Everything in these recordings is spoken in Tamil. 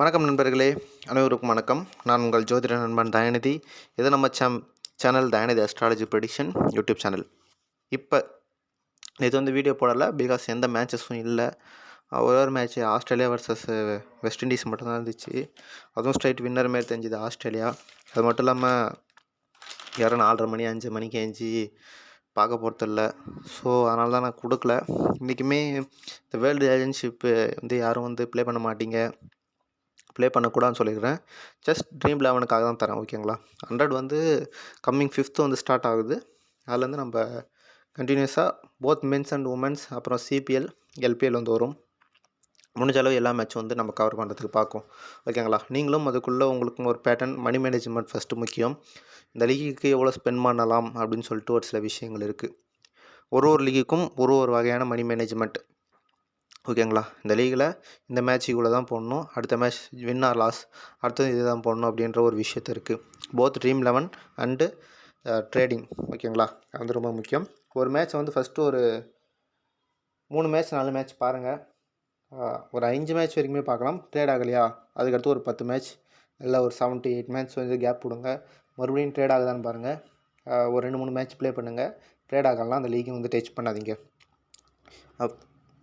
வணக்கம் நண்பர்களே அனைவருக்கும் வணக்கம். நான் உங்கள் ஜோதிட நண்பன் தயாநிதி. இது நம்ம same channel Dayanidhi astrology prediction YouTube channel. இப்போ இது வந்து வீடியோ போடலை. பிகாஸ் எந்த மேட்சஸும் இல்லை. ஒரே ஒரு match Australia versus West Indies மட்டும்தான் இருந்துச்சு. அதுவும் ஸ்ட்ரைட் வின்னர் மாரி தெரிஞ்சுது ஆஸ்திரேலியா. அது மட்டும் இல்லாமல் யாரும் நாலரை மணி அஞ்சு மணிக்கு ஏஞ்சி பார்க்க போகிறதில்ல ஸோ அதனால தான் நான் கொடுக்கல. இன்றைக்குமே இந்த வேர்ல்டு ஏஜென்ஷிப்பு வந்து யாரும் வந்து ப்ளே பண்ண மாட்டீங்க. ப்ளே பண்ணக்கூடாதுன்னு சொல்லிக்கிறேன் ஜஸ்ட் ட்ரீம் லெவனுக்காக தான் தரேன் ஓகேங்களா? ஹண்ட்ரட் வந்து கம்மிங் ஃபிஃப்த்து வந்து ஸ்டார்ட் ஆகுது. அதுலேருந்து நம்ம கண்டினியூஸாக போத் மென்ஸ் அண்ட் உமன்ஸ் அப்புறம் சிபிஎல் எல்பிஎல் வந்து வரும். முடிஞ்ச அளவு எல்லா மேட்சும் வந்து நம்ம கவர் பண்ணுறதுக்கு பார்க்கும். ஓகேங்களா? நீங்களும் அதுக்குள்ளே உங்களுக்கும் ஒரு பேட்டர்ன் மணி மேனேஜ்மெண்ட் ஃபஸ்ட்டு முக்கியம். இந்த லீக்குக்கு எவ்வளோ ஸ்பெண்ட் பண்ணலாம் அப்படின்னு சொல்லிட்டு ஒரு சில விஷயங்கள் இருக்குது ஒரு ஒரு லீக்குக்கும் ஒரு ஒரு வகையான மணி மேனேஜ்மெண்ட் ஓகேங்களா? இந்த லீகில் இந்த மேட்ச் இவ்வளோ தான் போடணும். அடுத்த மேட்ச் வின் ஆர் லாஸ் அடுத்தது இது தான் போடணும் அப்படின்ற ஒரு விஷயத்த இருக்குது both Dream Eleven and trading ஓகேங்களா? அது வந்து ரொம்ப முக்கியம். ஒரு மேட்ச் வந்து ஃபஸ்ட்டு ஒரு மூணு மேட்ச் நாலு மேட்ச் பாருங்கள் ஒரு அஞ்சு மேட்ச் வரைக்குமே பார்க்கலாம். ட்ரேட் ஆகலையா? அதுக்கடுத்து ஒரு பத்து மேட்ச். இல்லை ஒரு செவன்ட்டி எயிட் மேட்ச் வந்து கேப் விடுங்க மறுபடியும் ட்ரேட் ஆகுதான்னு பாருங்கள் ஒரு ரெண்டு மூணு மேட்ச் ப்ளே பண்ணுங்கள் ட்ரேட் ஆகலாம் அந்த லீக்கை வந்து டச் பண்ணாதீங்க.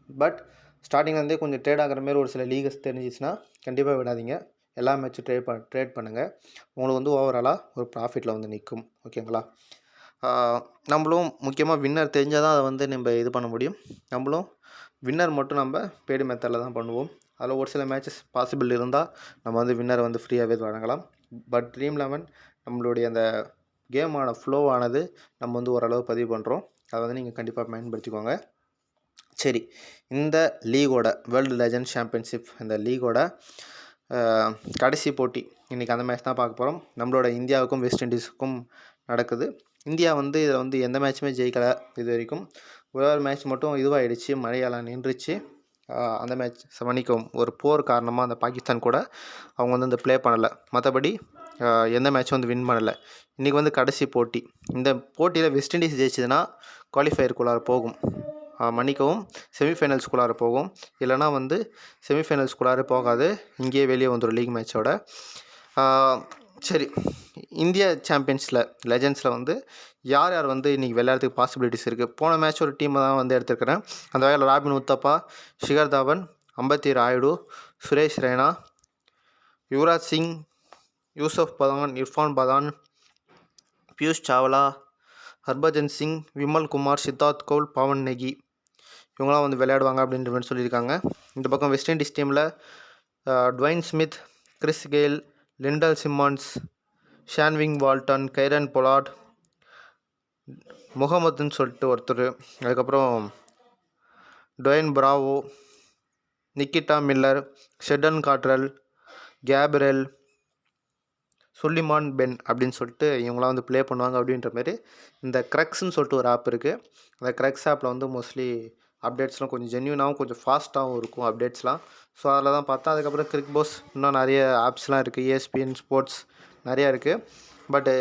பட் ஸ்டார்டிங்லேருந்தே கொஞ்சம் ட்ரேட் ஆகிற மாதிரி ஒரு சில லீகஸ் தெரிஞ்சிச்சுன்னா கண்டிப்பாக விடாதீங்க. எல்லா மேட்சும் ட்ரேட் பண்ண ட்ரேட் பண்ணுங்கள் உங்களுக்கு வந்து ஓவராலாக ஒரு ப்ராஃபிட்டில் வந்து நிற்கும் ஓகேங்களா நம்மளும் முக்கியமாக வின்னர் தெரிஞ்சால் தான் அதை வந்து நம்ம இது பண்ண முடியும். நம்மளும் வின்னர் மட்டும் நம்ம பேடு மெத்தடில் தான் பண்ணுவோம். அதில் ஒரு சில மேட்சஸ் பாசிபிள் இருந்தால் நம்ம வந்து வின்னர் வந்து ஃப்ரீயாகவே வழங்கலாம். பட் ட்ரீம் லெவன் நம்மளுடைய அந்த கேமான ஃப்ளோவானது நம்ம வந்து ஓரளவு பதிவு பண்ணுறோம் அதை வந்து நீங்கள் கண்டிப்பாக பயன்படுத்திக்கோங்க. சரி இந்த லீகோட வேர்ல்டு லெஜண்ட் சாம்பியன்ஷிப் இந்த லீகோட கடைசி போட்டி இன்றைக்கி அந்த மேட்ச் தான் பார்க்க போகிறோம் நம்மளோட இந்தியாவுக்கும் வெஸ்ட் இண்டீஸுக்கும் நடக்குது. இந்தியா வந்து இதில் வந்து எந்த மேட்ச்சுமே ஜெயிக்கலை இது வரைக்கும். ஒரே ஒரு மேட்ச் மட்டும் இதுவாகிடுச்சு மழையால் நின்றுச்சு. அந்த மேட்ச் மன்னிக்கவும் ஒரு போர் காரணமாக அந்த பாகிஸ்தான் கூட அவங்க வந்து அந்த ப்ளே பண்ணலை. மற்றபடி எந்த மேட்சும் வந்து வின் பண்ணலை. இன்றைக்கி வந்து கடைசி போட்டி. இந்த போட்டியில் வெஸ்ட் இண்டீஸ் ஜெயிச்சதுன்னா குவாலிஃபயருக்குள்ளார போகும். மன்னிக்கவும். செமிஃபைனல்ஸ்குள்ளார போகும் இல்லைனா வந்து செமிஃபைனல்ஸ்குள்ளார போகாது. இங்கேயே வெளியே வந்துடும் லீக் மேட்சோட சரி. இந்திய சாம்பியன்ஸில் லெஜண்ட்ஸில் வந்து யார் யார் வந்து இன்றைக்கி விளையாடுறதுக்கு பாசிபிலிட்டிஸ் இருக்குது போன மேட்ச் ஒரு டீமை தான் வந்து எடுத்துருக்கிறேன். அந்த வகையில் ராபின் உத்தப்பா ஷிகர் தவன் அம்பத்தி ராயுடு சுரேஷ் ரெய்னா யுவராஜ் சிங் யூசப் பதான் இர்ஃபான் பதான் பியூஷ் சாவ்லா ஹர்பஜன் சிங் விமல் குமார் சித்தார்த் கவுல் பவன் நெகி. இவங்களாம் வந்து விளையாடுவாங்க அப்படின்ற மாதிரி சொல்லியிருக்காங்க. இந்த பக்கம் வெஸ்ட் இண்டீஸ் டீமில் Dwayne Smith Chris Gayle Lendl Simmons ஷான்விங் Walton Kieron Pollard முகமதுன்னு சொல்லிட்டு ஒருத்தர். அதுக்கப்புறம் Dwayne Bravo Nikita Miller Sheldon Cottrell Gabriel Sulieman Benn அப்படின்னு சொல்லிட்டு இவங்களாம் வந்து ப்ளே பண்ணுவாங்க அப்படின்ற மாதிரி இந்த க்ரக்ஸ்ன்னு சொல்லிட்டு ஒரு ஆப் இருக்குது அந்த க்ரக்ஸ் ஆப்பில் வந்து மோஸ்ட்லி அப்டேட்ஸ்லாம் கொஞ்சம் ஜென்யூனாகவும் கொஞ்சம் ஃபாஸ்ட்டாகவும் இருக்கும் அப்டேட்ஸ்லாம் ஸோ அதில் தான் பார்த்தா அதுக்கப்புறம் கிரிக் போஸ் இன்னும் நிறைய ஆப்ஸ்லாம் இருக்குது ஏஎஸ்பிஎன் ஸ்போர்ட்ஸ் நிறையா இருக்குது பட்டு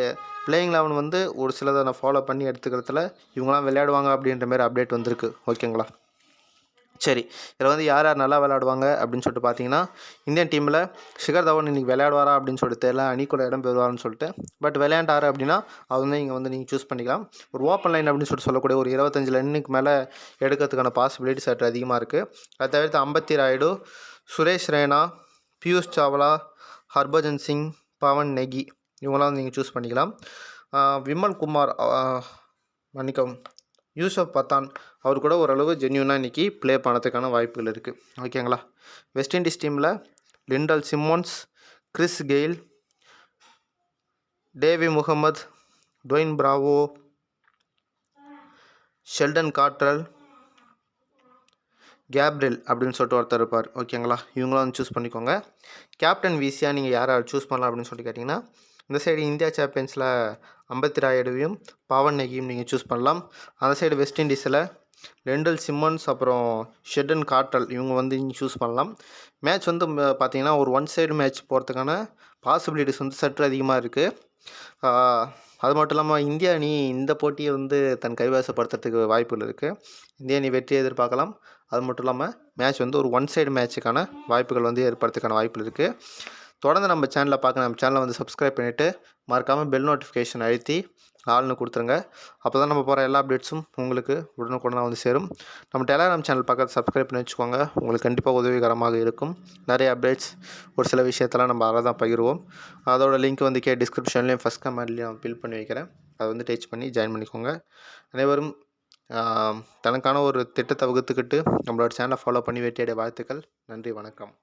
பிளேயிங் லெவன் வந்து ஒரு சிலதை நான் ஃபாலோ பண்ணி எடுத்துக்கிறதுல இவங்களாம் விளையாடுவாங்க அப்படின்ற மாதிரி அப்டேட் வந்திருக்கு. ஓகேங்களா சரி இதில் வந்து யார் யார் நல்லா விளையாடுவாங்க அப்படின்னு சொல்லிட்டு பார்த்தீங்கன்னா இந்தியன் டீமில் ஷிகர் தவன் இன்றைக்கி விளையாடுவாரா அப்படின்னு சொல்லிட்டு தெரியல அணிக்குள்ள இடம் பெறுவார்னு சொல்லிட்டு. பட் விளையாண்டாரு அப்படின்னா அது வந்து இங்கே வந்து நீங்கள் சூஸ் பண்ணிக்கலாம். ஒரு ஓப்பன் லைன் அப்படின்னு சொல்லிட்டு சொல்லக்கூடிய ஒரு இருபத்தஞ்சு லைனுக்கு மேலே எடுக்கிறதுக்கான பாசிபிலிட்டி சற்று அதிகமாக இருக்குது அதை தவிர்த்து அம்பத்தி ராயுடு சுரேஷ் ரெய்னா பியூஷ் சாவ்லா ஹர்பஜன் சிங் பவன் நெகி இவங்களாம் நீங்கள் சூஸ் பண்ணிக்கலாம். விமல் குமார் மன்னிக்கவும். யூசப் பத்தான் அவர் கூட ஓரளவு ஜென்யூனாக இன்றைக்கி ப்ளே பண்ணதுக்கான வாய்ப்புகள் இருக்குது ஓகேங்களா West Indies team Lendl Simmons Chris Gayle Davy Mohammed Dwayne Bravo Sheldon Cottrell Gabriel அப்படின்னு சொல்லிட்டு ஒருத்தர் இருப்பார். ஓகேங்களா இவங்களாம் வந்து சூஸ் பண்ணிக்கோங்க. கேப்டன் விசியாக நீங்கள் யாரை சூஸ் பண்ணலாம் அப்படின்னு சொல்லி கேட்டிங்கன்னா இந்த சைடு இந்தியா சாம்பியன்ஸில் அம்பத்தி ராயுடுவையும் பவன் நெகியும் நீங்கள் சூஸ் பண்ணலாம். அந்த சைடு வெஸ்ட் இண்டீஸில் லெண்டல் சிம்மன்ஸ் அப்புறம் ஷெட்டன் காட்டல் இவங்க வந்து நீங்கள் சூஸ் பண்ணலாம். மேட்ச் வந்து பார்த்தீங்கன்னா ஒரு ஒன் சைடு மேட்ச் போகிறதுக்கான பாசிபிலிட்டிஸ் வந்து சற்று அதிகமாக இருக்குது அது மட்டும் இல்லாமல் இந்திய அணி இந்த போட்டியை வந்து தன் கைவசப்படுத்துறதுக்கு வாய்ப்புகள் இருக்குது இந்திய அணி வெற்றி எதிர்பார்க்கலாம். அது மட்டும் இல்லாமல் மேட்ச் வந்து ஒரு ஒன் சைடு மேட்ச்சுக்கான வாய்ப்புகள் வந்து ஏற்படுறதுக்கான வாய்ப்புகள் இருக்குது தொடர்ந்து நம்ம சேனலை பார்க்க நம்ம சேனலை வந்து சப்ஸ்கிரைப் பண்ணிவிட்டு மறக்காமல் பெல் நோட்டிஃபிகேஷன் அழுத்தி ஆள்னு கொடுத்துருங்க. அப்போ தான் நம்ம போகிற எல்லா அப்டேட்ஸும் உங்களுக்கு உடனுக்குடனாக வந்து சேரும். நம்ம டெலாகிராம் சேனல் பக்கத்தில் சப்ஸ்கிரைப் பண்ணி வச்சுக்கோங்க. உங்களுக்கு கண்டிப்பாக உதவிகரமாக இருக்கும். நிறைய அப்டேட்ஸ் ஒரு சில விஷயத்தெல்லாம் நம்ம அதில் தான் பகிர்வோம். அதோட லிங்க் வந்து கே டிஸ்கிரிப்ஷன்லேயும் ஃபஸ்ட் கமெண்ட்லேயும் நான் ஃபில் பண்ணி வைக்கிறேன். அதை வந்து டச் பண்ணி ஜாயின் பண்ணிக்கோங்க. அனைவரும் தனக்கான ஒரு திட்டத்தை வகுத்துக்கிட்டு நம்மளோட சேனலை ஃபாலோ பண்ணி வெற்றியடைய வாழ்த்துக்கள். நன்றி வணக்கம்.